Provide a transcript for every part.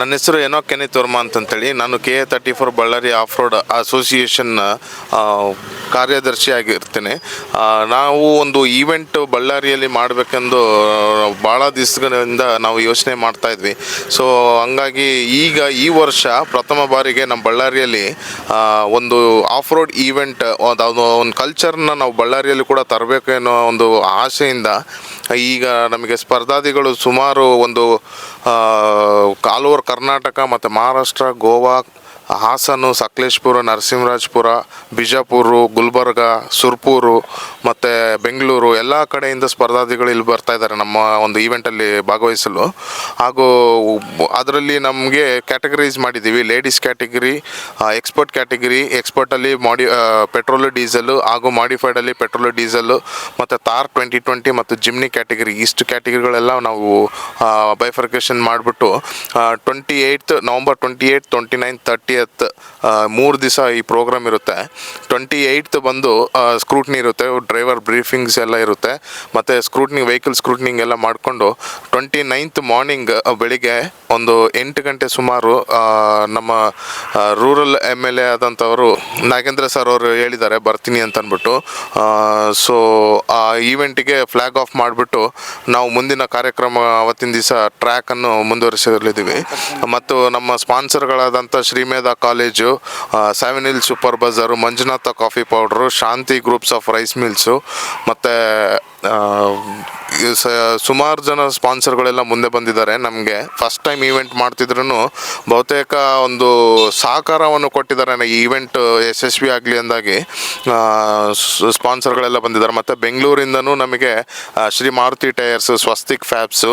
ನನ್ನ ಹೆಸರು ಏನೋ ಕೆನಿತ್ ವರ್ಮಾ ಅಂತಂತೇಳಿ. ನಾನು K A thirty four Ballari off road association ಕಾರ್ಯದರ್ಶಿಯಾಗಿರ್ತೇನೆ. ನಾವು ಒಂದು ಈವೆಂಟ್ ಬಳ್ಳಾರಿಯಲ್ಲಿ ಮಾಡಬೇಕೆಂದು ಭಾಳ ದಿವಸಗಳಿಂದ ನಾವು ಯೋಚನೆ ಮಾಡ್ತಾ ಇದ್ವಿ. ಸೊ ಹಂಗಾಗಿ ಈಗ ಈ ವರ್ಷ ಪ್ರಥಮ ಬಾರಿಗೆ ನಮ್ಮ ಬಳ್ಳಾರಿಯಲ್ಲಿ ಒಂದು ಆಫ್ ರೋಡ್ ಈವೆಂಟ್, ಒಂದು ಒಂದು ಕಲ್ಚರ್ನ ನಾವು ಬಳ್ಳಾರಿಯಲ್ಲಿ ಕೂಡ ತರಬೇಕು ಅನ್ನೋ ಒಂದು ಆಸೆಯಿಂದ, ಈಗ ನಮಗೆ ಸ್ಪರ್ಧಾದಿಗಳು ಸುಮಾರು ಒಂದು ಆಲ್ ಓವರ್ ಕರ್ನಾಟಕ ಮತ್ತು ಮಹಾರಾಷ್ಟ್ರ ಗೋವಾ ಹಾಸನು, ಸಕಲೇಶ್ಪುರ, ನರಸಿಂಹರಾಜಪುರ, ಬಿಜಾಪುರ, ಗುಲ್ಬರ್ಗ, ಸುರ್ಪೂರು ಮತ್ತು ಬೆಂಗಳೂರು ಎಲ್ಲ ಕಡೆಯಿಂದ ಸ್ಪರ್ಧಾದಿಗಳು ಇಲ್ಲಿ ಬರ್ತಾ ಇದ್ದಾರೆ ನಮ್ಮ ಒಂದು ಈವೆಂಟಲ್ಲಿ ಭಾಗವಹಿಸಲು. ಹಾಗೂ ಅದರಲ್ಲಿ ನಮಗೆ ಕ್ಯಾಟಗರೀಸ್ ಮಾಡಿದ್ದೀವಿ. ಲೇಡೀಸ್ ಕ್ಯಾಟಗರಿ ಎಕ್ಸ್ಪರ್ಟ್ ಕ್ಯಾಟಗರಿ ಎಕ್ಸ್ಪರ್ಟಲ್ಲಿ ಮಾಡಿ ಪೆಟ್ರೋಲು ಡೀಸೆಲು ಹಾಗೂ ಮಾಡಿಫೈಡಲ್ಲಿ ಪೆಟ್ರೋಲು ಡೀಸೆಲು ಮತ್ತು ತಾರ್ ಟ್ವೆಂಟಿ ಟ್ವೆಂಟಿ ಮತ್ತು ಜಿಮ್ನಿ ಕ್ಯಾಟಗರಿ ಇಷ್ಟು ಕ್ಯಾಟಗರಿಗಳೆಲ್ಲ ನಾವು ಬೈಫರ್ಕೇಷನ್ ಮಾಡಿಬಿಟ್ಟು twenty eighth November twenty eight twenty nine thirtieth ಮೂರು ದಿವಸ ಈ ಪ್ರೋಗ್ರಾಮ್ ಇರುತ್ತೆ. ಟ್ವೆಂಟಿ ಏಯ್ತ್ ಬಂದು ಸ್ಕ್ರೂಟ್ನಿ ಇರುತ್ತೆ ಡ್ರೈವರ್ ಬ್ರೀಫಿಂಗ್ಸ್ ಎಲ್ಲ ಇರುತ್ತೆ. ಮತ್ತು ಸ್ಕ್ರೂಟ್ನಿ ವೆಹಿಕಲ್ ಸ್ಕ್ರೂಟ್ನಿಂಗ್ ಎಲ್ಲ ಮಾಡಿಕೊಂಡು ಟ್ವೆಂಟಿ ನೈನ್ತ್ ಮಾರ್ನಿಂಗ್ ಬೆಳಿಗ್ಗೆ ಒಂದು ಎಂಟು ಗಂಟೆ ಸುಮಾರು ನಮ್ಮ ರೂರಲ್ ಎಂ ಎಲ್ ಎ ಆದಂಥವರು, ನಾಗೇಂದ್ರ ಸರ್ ಅವರು ಹೇಳಿದ್ದಾರೆ, ಬರ್ತೀನಿ ಅಂತ ಅಂದ್ಬಿಟ್ಟು ಸೊ ಆ ಈವೆಂಟಿಗೆ ಫ್ಲ್ಯಾಗ್ ಆಫ್ ಮಾಡಿಬಿಟ್ಟು, ನಾವು ಮುಂದಿನ ಕಾರ್ಯಕ್ರಮ ಅವತ್ತಿನ ದಿವಸ ಟ್ರ್ಯಾಕನ್ನು ಮುಂದುವರಿಸಲಿದ್ದೀವಿ ಮತ್ತು ನಮ್ಮ ಸ್ಪಾನ್ಸರ್ಗಳಾದಂಥ Shrimedha college seven hill super bazaar Manjunatha coffee powder, Shanti groups of rice mills ಮತ್ತು ಸುಮಾರು ಜನ ಸ್ಪಾನ್ಸರ್ಗಳೆಲ್ಲ ಮುಂದೆ ಬಂದಿದ್ದಾರೆ ನಮಗೆ. ಫಸ್ಟ್ ಟೈಮ್ ಈವೆಂಟ್ ಮಾಡ್ತಿದ್ರು ಬಹುತೇಕ ಒಂದು ಸಹಕಾರವನ್ನು ಕೊಟ್ಟಿದ್ದಾರೆ. ಈ ಈವೆಂಟ್ ಯಶಸ್ವಿ ಆಗಲಿ ಅಂದಾಗಿ ಸ್ಪಾನ್ಸರ್ಗಳೆಲ್ಲ ಬಂದಿದ್ದಾರೆ. ಮತ್ತು ಬೆಂಗಳೂರಿಂದನೂ ನಮಗೆ ಶ್ರೀ ಮಾರುತಿ ಟೈರ್ಸ್, ಸ್ವಸ್ತಿಕ್ ಫ್ಯಾಬ್ಸು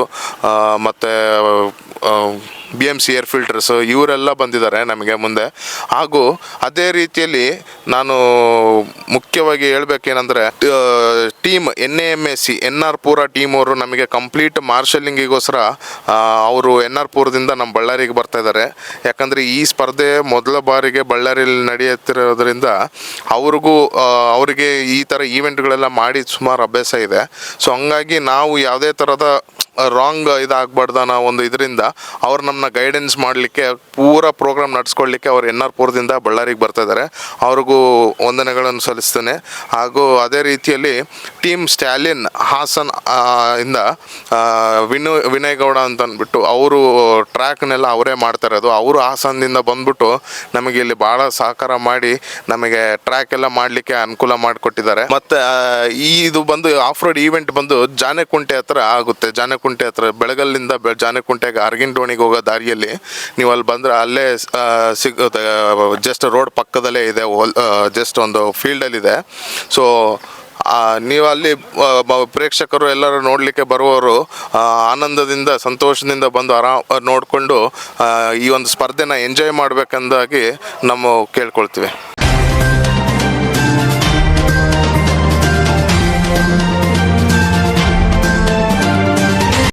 ಮತ್ತು B M C air filters ಇವರೆಲ್ಲ ಬಂದಿದ್ದಾರೆ ನಮಗೆ ಮುಂದೆ. ಹಾಗೂ ಅದೇ ರೀತಿಯಲ್ಲಿ ನಾನು ಮುಖ್ಯವಾಗಿ ಹೇಳಬೇಕೇನೆಂದರೆ team N A M S C N R ಪೂರ ಟೀಮ್ ಅವರು ನಮಗೆ ಕಂಪ್ಲೀಟ್ ಮಾರ್ಷಲಿಂಗಿಗೋಸ್ಕರ ಅವರು ಎನ್ ಆರ್ ಪುರದಿಂದ ನಮ್ಮ ಬಳ್ಳಾರಿಗೆ ಬರ್ತಾ ಇದ್ದಾರೆ. ಯಾಕಂದರೆ ಈ ಸ್ಪರ್ಧೆ ಮೊದಲ ಬಾರಿಗೆ ಬಳ್ಳಾರಿಯಲ್ಲಿ ನಡೆಯುತ್ತಿರೋದ್ರಿಂದ ಅವ್ರಿಗೂ ಅವರಿಗೆ ಈ ಥರ ಈವೆಂಟ್ಗಳೆಲ್ಲ ಮಾಡಿ ಸುಮಾರು ಅಭ್ಯಾಸ ಇದೆ. ಸೊ ಹಂಗಾಗಿ ನಾವು ಯಾವುದೇ ಥರದ ರಾಂಗ್ ಇದಾಗಬಾರ್ದು ಅನ್ನೋ ಒಂದು ಇದರಿಂದ ಅವ್ರು ನಮ್ಮನ್ನ ಗೈಡೆನ್ಸ್ ಮಾಡಲಿಕ್ಕೆ, ಪೂರ ಪ್ರೋಗ್ರಾಮ್ ನಡೆಸ್ಕೊಳ್ಳಿಕ್ಕೆ ಅವ್ರು ಎನ್ ಆರ್ ಪುರದಿಂದ ಬಳ್ಳಾರಿಗೆ ಬರ್ತಾ ಇದ್ದಾರೆ ಅವ್ರಿಗೂ ವಂದನೆಗಳನ್ನು ಸಲ್ಲಿಸ್ತೇನೆ. ಹಾಗೂ ಅದೇ ರೀತಿಯಲ್ಲಿ ಟೀಮ್ ಸ್ಟ್ಯಾಲಿನ್ ಹಾಸನ್ ಇಂದ ವಿನು ವಿನಯ್ ಗೌಡ ಅಂತ ಅಂದ್ಬಿಟ್ಟು ಅವರು ಟ್ರ್ಯಾಕ್ನೆಲ್ಲ ಅವರೇ ಮಾಡ್ತಾ ಇರೋದು. ಅವರು ಹಾಸನದಿಂದ ಬಂದ್ಬಿಟ್ಟು ನಮಗೆ ಇಲ್ಲಿ ಭಾಳ ಸಹಕಾರ ಮಾಡಿ ನಮಗೆ ಟ್ರ್ಯಾಕ್ ಎಲ್ಲ ಮಾಡಲಿಕ್ಕೆ ಅನುಕೂಲ ಮಾಡಿಕೊಟ್ಟಿದ್ದಾರೆ. ಮತ್ತು ಇದು ಬಂದು ಆಫ್ ರೋಡ್ ಈವೆಂಟ್ ಬಂದು ಜಾನೆಕುಂಟೆ ಹತ್ರ ಆಗುತ್ತೆ. ಜಾನೆಕುಂಟೆ ಹತ್ರ ಬೆಳಗಲ್ಲಿಂದ ಬೆ, ಜಾನೆಕುಂಟೆಗೆ ಅರ್ಗಿಂಟೋಣಿಗೆ ಹೋಗೋ ದಾರಿಯಲ್ಲಿ ನೀವು ಅಲ್ಲಿ ಬಂದರೆ ಅಲ್ಲೇ ಸಿಗುತ್ತೆ ಜಸ್ಟ್ ರೋಡ್ ಪಕ್ಕದಲ್ಲೇ ಇದೆ ಜಸ್ಟ್ ಒಂದು ಫೀಲ್ಡಲ್ಲಿದೆ ಸೊ ನೀವು ಅಲ್ಲಿ ಪ್ರೇಕ್ಷಕರು ಎಲ್ಲರೂ ನೋಡಲಿಕ್ಕೆ ಬರುವವರು ಆನಂದದಿಂದ, ಸಂತೋಷದಿಂದ ಬಂದು ಆರಾಮ್, ನೋಡಿಕೊಂಡು ಈ ಒಂದು ಸ್ಪರ್ಧೆನ ಎಂಜಾಯ್ ಮಾಡಬೇಕಂದಾಗಿ ನಮ್ಮ ಕೇಳ್ಕೊಳ್ತೀವಿ.